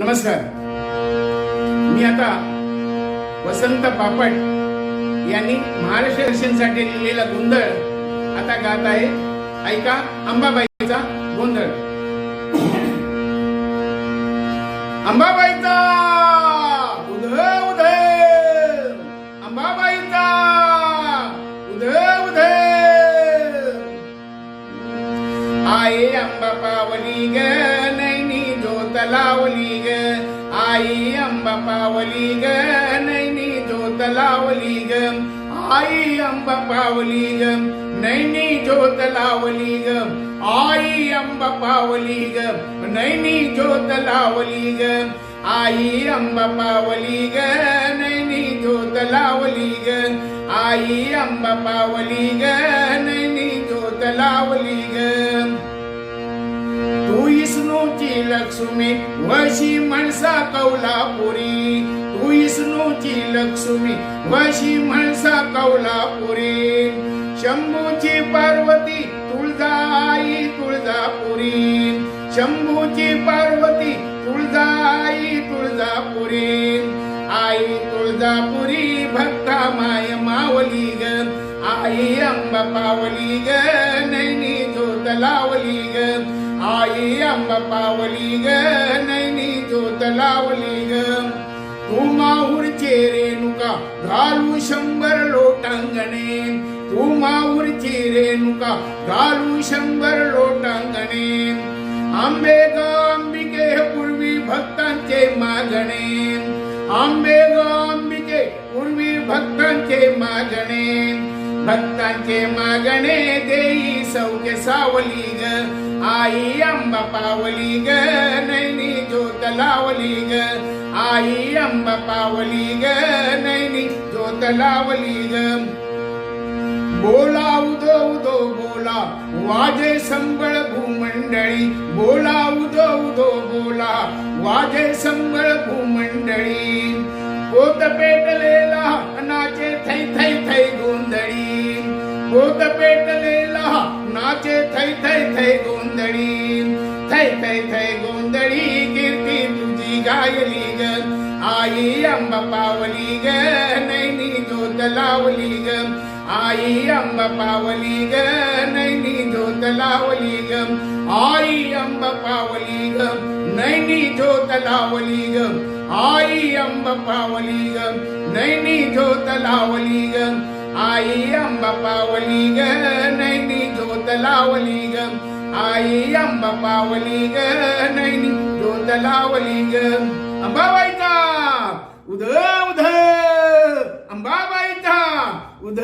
नमस्कार. मी आता वसंत बापट यांनी महाराष्ट्र दर्शनसाठी लिहिलेला गोंधळ आता गात आहे. ऐका अंबाबाईचा गोंधळ. अंबाबाईचा उध उध अंबाबाईचा अंबा पावली ग ज्योत लावली ग. आई अंबा पावली ग. नैनी ज्योत लावली ग. आई अंबा पावली ग. नैनी ज्योत लावली ग. आई अंबा पावली ग. नैनी ज्योत लावली ग. आई अंबा पावली ग. नैनी ज्योत लावली ग. आई अंबा पावली ग. नैनी ज्योत लावली ग. विष्णूची लक्ष्मी वशी म्हणसा कौलापुरी. तू विष्णूची लक्ष्मी वशी म्हणसा कौलापुरी. शंभूची पार्वती तुळजाई तुळजापुरी. शंभूची पार्वती तुळजाई तुळजापुरी. आई तुळजापुरी भक्ता माय मावली ग. आई अंबा पावली ग नैनी ज्योत लावली ग. आई अंबा पावली ग नैनी ज्योत लावली ग. तू माहूरचे रेणुका घालू शंभर लोटांगणे. तू माहूरची रेणुका घालू शंभर लोटांगणे. आंबे ग अंबिके पूर्वी भक्तांचे मागणे. आंबे ग अंबिके पूर्वी भक्तांचे मागणे. भक्तांचे मागणे देई सौख्य सावली ग आई अंबा पावली ग नैनी ज्योत लावली ग आई अंबा पावली ग नैनी ज्योत लावली ग बोला उदो उदो बोला वाजे संबळ भूमंडळी बोला उदो उदो बोला वाजे संबळ भूमंडळी पोत पेटलेला अनाचे थै थै थै गोंधळी पोत पेटलेला नाचे थै थै थै गोंधळी. थै थै थै गोंधळी कीर्ती तुझी गायली ग. आई अंब पावली ग. नैनी ज्योत लावली ग. आई अंब पावली ग. नैनी ज्योत लावली ग. आई अंब पावली ग. नैनी ज्योत लावली ग. आई अंब पावली ग. नैनी ज्योत लावली ग. आई अंबा पावली ग नैनी ज्योत लावली ग. आई अंबा पावली ग नैनी ज्योत लावली ग. अंबाबाईचा उध उध अंबाबाईचा उध